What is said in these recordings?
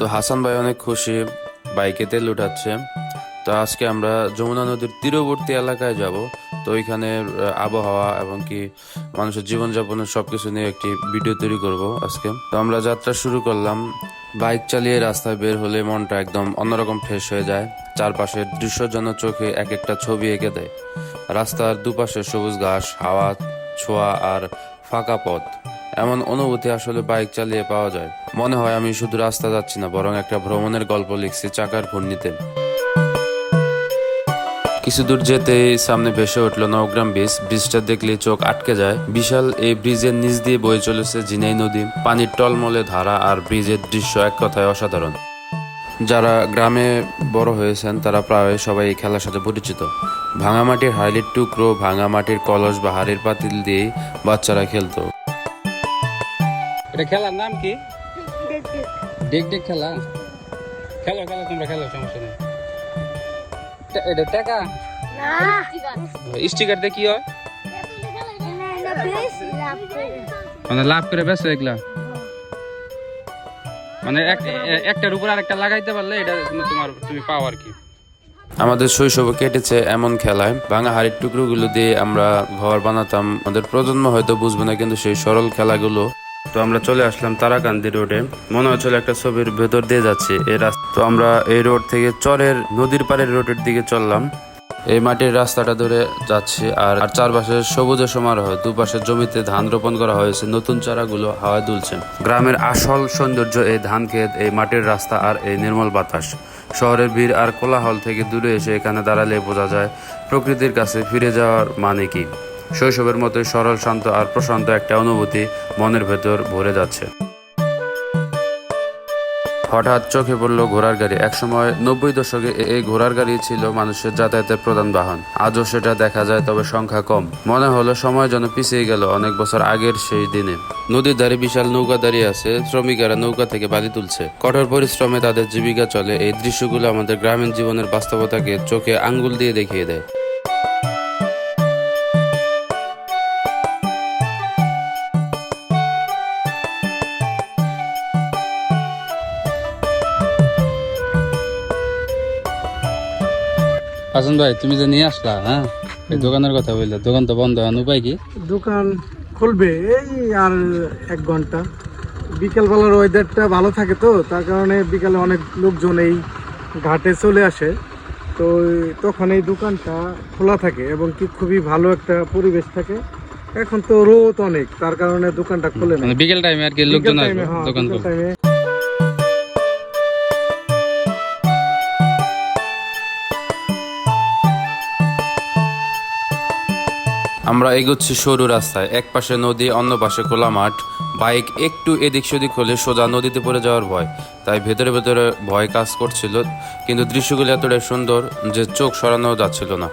তো হাসান ভাই অনেক খুশি, বাইকে তেল উঠাচ্ছে। তো আজকে আমরা যমুনা নদীর তীরবর্তী এলাকায় যাব। তো ওইখানে আবহাওয়া এবং কি মানুষের জীবনযাপনের সবকিছু নিয়ে একটি ভিডিও তৈরি করব আজকে। তো আমরা যাত্রা শুরু করলাম। বাইক চালিয়ে রাস্তায় বের হলে মনটা একদম অন্যরকম ফ্রেশ হয়ে যায়। চারপাশের দৃশ্য যেন চোখে এক একটা ছবি এঁকে দেয়। রাস্তার দুপাশে সবুজ ঘাস, হাওয়া, ছোঁয়া আর ফাঁকা পথ। এমন অনুভূতি আসলে বাইক চালিয়ে পাওয়া যায়। মনে হয় আমি শুধু রাস্তা যাচ্ছি না, বরং একটা ভ্রমণের গল্প লিখছি চাকার ঘূর্ণিতে। কিছু দূর যেতেই সামনে ভেসে উঠল নবগ্রাম ব্রিজ। ব্রিজটা দেখলে চোখ আটকে যায়। বিশাল এই ব্রিজের নিচ দিয়ে বয়ে চলেছে জিনাই নদী। পানির টলমলে ধারা আর ব্রিজের দৃশ্য এক কথায় অসাধারণ। যারা গ্রামে বড় হয়েছেন, তারা প্রায় সবাই এই খেলার সাথে পরিচিত। ভাঙা মাটির হাইলির টুকরো ভাঙা মাটির কলস বা হাড়ির পাতিল দিয়ে বাচ্চারা খেলতো। এটা খেলার নাম কি? ডেক ডেক খেলা। খেলো খেলো তোমরা খেলো সমস্যা নেই। এটা- টাকা? স্টিকার দিয়ে কি হয়? মানে লাভ করে বেসো এগুলা। মানে এক- একটার উপর আরেকটা লাগাইতে পারলে এটা তোমার তুমি পাও আর কি। আমাদের শৈশবে কেটেছে এমন খেলায় ভাঙা হাড়ির টুকরোগুলো দিয়ে আমরা ঘর বানাতাম। আমাদের প্রজন্ম হয়তো বুঝবে না কিন্তু সেই সরল খেলাগুলো তো আমরা চলে আসলাম তারাকান্দি রোডে। মনে হচ্ছিল একটা ছবির ভেতর দিয়ে যাচ্ছে, এই রাস্তা। তো আমরা এই রোড থেকে চরের, নদীর পাড়ের রোডের দিকে চললাম। এই মাটির রাস্তাটা ধরে যাচ্ছি আর চারপাশে সবুজে সমারোহ। দুপাশে জমিতে ধান রোপণ করা হয়েছে, নতুন চারাগুলো হাওয়ায় দুলছে। গ্রামের আসল সৌন্দর্য এই ধান ক্ষেত, এই মাটির রাস্তা আর এই নির্মল বাতাস। শহরের ভিড় আর কোলাহল থেকে দূরে এসে এখানে দাঁড়ালে বোঝা যায়, প্রকৃতির কাছে ফিরে যাওয়ার মানে কি। শৈশবের মতোই সরল, শান্ত আর প্রশান্ত একটা অনুভূতি মনের ভেতর ভরে যাচ্ছে। হঠাৎ চোখে পড়ল ঘোড়ার গাড়ি। একসময় নব্বই দশকে এই ঘোড়ার গাড়ি ছিল মানুষের যাতায়াতের প্রধান বাহন। আজও সেটা দেখা যায়, তবে সংখ্যা কম। মনে হলো সময় যেন পিছিয়ে গেল অনেক বছর আগের সেই দিনে। নদীর ধারে বিশাল নৌকা দাঁড়িয়ে আছে, শ্রমিকেরা নৌকা থেকে বালি তুলছে। কঠোর পরিশ্রমে তাদের জীবিকা চলে। এই দৃশ্যগুলো আমাদের গ্রামীণ জীবনের বাস্তবতাকে চোখে আঙ্গুল দিয়ে দেখিয়ে দেয়। হাসান ভাই তুমি যে নিয়ে আসলা হ্যাঁ? এই দোকানের কথা বললে দোকান তো বন্ধ এখন উপায় কি? দোকান খুলবে এই আর এক ঘণ্টা। বিকেলবেলার ওয়েদারটা ভালো থাকে তো তার কারণে বিকালে অনেক লোকজন এই ঘাটে চলে আসে। তো তখন এই দোকানটা খোলা থাকে এবং কি খুবই ভালো একটা পরিবেশ থাকে। এখন তো রোদ অনেক তার কারণে দোকানটা খোলে না। মানে বিকেল টাইমে আর কি লোকজন আসবে হ্যাঁ, দোকান টাইমে আমরা এগোচ্ছি সরু রাস্তায়। এক পাশে নদী, অন্য পাশে খোলা মাঠ। বাইক একটু এদিক সেদিক হলে সোজা নদীতে পড়ে যাওয়ার ভয়। তাই ভেতরে ভেতরে ভয় কাজ করছিল, কিন্তু দৃশ্যগুলো এতটাই সুন্দর যে চোখ সরানো যাচ্ছিল না।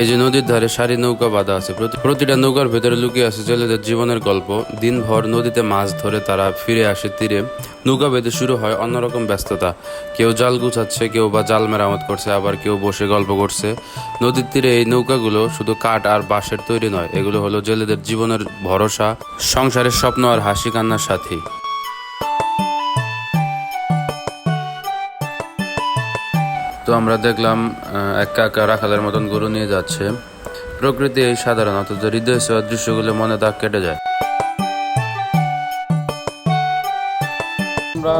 এই যে নদীর ধারে সারি নৌকা বাঁধা আছে, প্রতি- প্রতিটা নৌকার ভেতরে লুকিয়ে আছে জেলেদের জীবনের গল্প। দিনভর নদীতে মাছ ধরে তারা ফিরে আসে তীরে। নৌকা বেঁধে শুরু হয় অন্যরকম ব্যস্ততা। কেউ জাল গুছাচ্ছে, কেউ বা জাল মেরামত করছে, আবার কেউ বসে গল্প করছে। নদীর তীরে এই নৌকাগুলো শুধু কাঠ আর বাঁশের তৈরি নয়, এগুলো হলো জেলেদের জীবনের ভরসা, সংসারের স্বপ্ন আর হাসি কান্নার সাথী। তো আমরা দেখলাম এক কাকা রাখালের মতন গরু নিয়ে যাচ্ছে। প্রকৃতি এই সাধারণ অথচ হৃদয় দৃশ্যগুলো মনে দাগ কেটে যায়। আমরা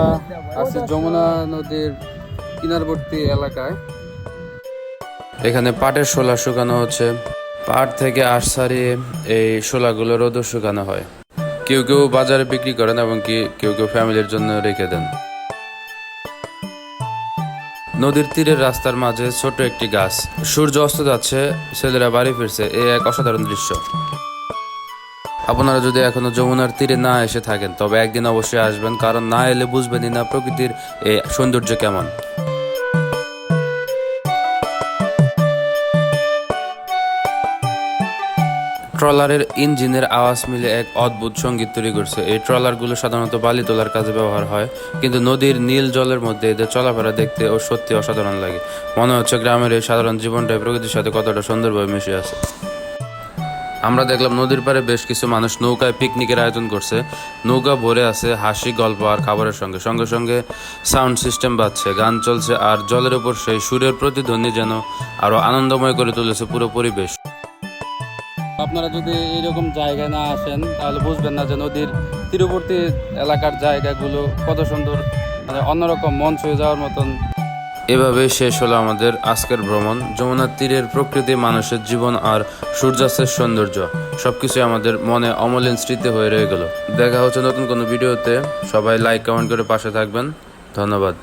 আছি যমুনা নদীর কিনারবর্তী এলাকায়। এখানে পাটের শোলা শুকানো হচ্ছে। পাট থেকে আশ ছাড়িয়ে এই শোলাগুলো রোদে শুকানো হয়। কেউ কেউ বাজারে বিক্রি করেন এবং কি কেউ কেউ ফ্যামিলির জন্য রেখে দেন। নদীর তীরের রাস্তার মাঝে ছোট একটি গাছ। সূর্য অস্ত যাচ্ছে, ছেলেরা বাড়ি ফিরছে, এ এক অসাধারণ দৃশ্য। আপনারা যদি এখনও যমুনার তীরে না এসে থাকেন, তবে একদিন অবশ্যই আসবেন, কারণ না এলে বুঝবেনই না প্রকৃতির এই সৌন্দর্য কেমন। ট্রলারের ইঞ্জিনের আওয়াজ মিলে এক অদ্ভুত সংগীত তৈরি করছে। এই ট্রলারগুলো সাধারণত বালি তোলার কাজে ব্যবহার হয়, কিন্তু নদীর নীল জলের মধ্যে এদের চলাফেরা দেখতে ও সত্যি অসাধারণ লাগে। মনে হচ্ছে গ্রামের এই সাধারণ জীবনটাই প্রকৃতির সাথে কতটা সুন্দরভাবে মিশে আছে। আমরা দেখলাম নদীর পাড়ে বেশ কিছু মানুষ নৌকায় পিকনিকের আয়োজন করছে। নৌকা ভরে আছে হাসি, গল্প আর খাবারের সঙ্গে। সঙ্গে সঙ্গে সাউন্ড সিস্টেম বাজছে, গান চলছে আর জলের উপর সেই সুরের প্রতিধ্বনি যেন আরও আনন্দময় করে তুলেছে পুরো পরিবেশ। আপনারা যদি এরকম জায়গায় না আসেন, তাহলে বুঝবেন না যে নদীর তীরবর্তী এলাকার জায়গাগুলো কত সুন্দর মানে অন্যরকম মন ছুঁয়ে যাওয়ার মতন। এভাবে শেষ হলো আমাদের আজকের ভ্রমণ। যমুনার তীরের প্রকৃতি, মানুষের জীবন আর সূর্যাস্তের সৌন্দর্য সবকিছু আমাদের মনে অমলিন স্মৃতি হয়ে রয়ে গেল। দেখা হচ্ছে নতুন কোনো ভিডিওতে। সবাই লাইক কমেন্ট করে পাশে থাকবেন। ধন্যবাদ।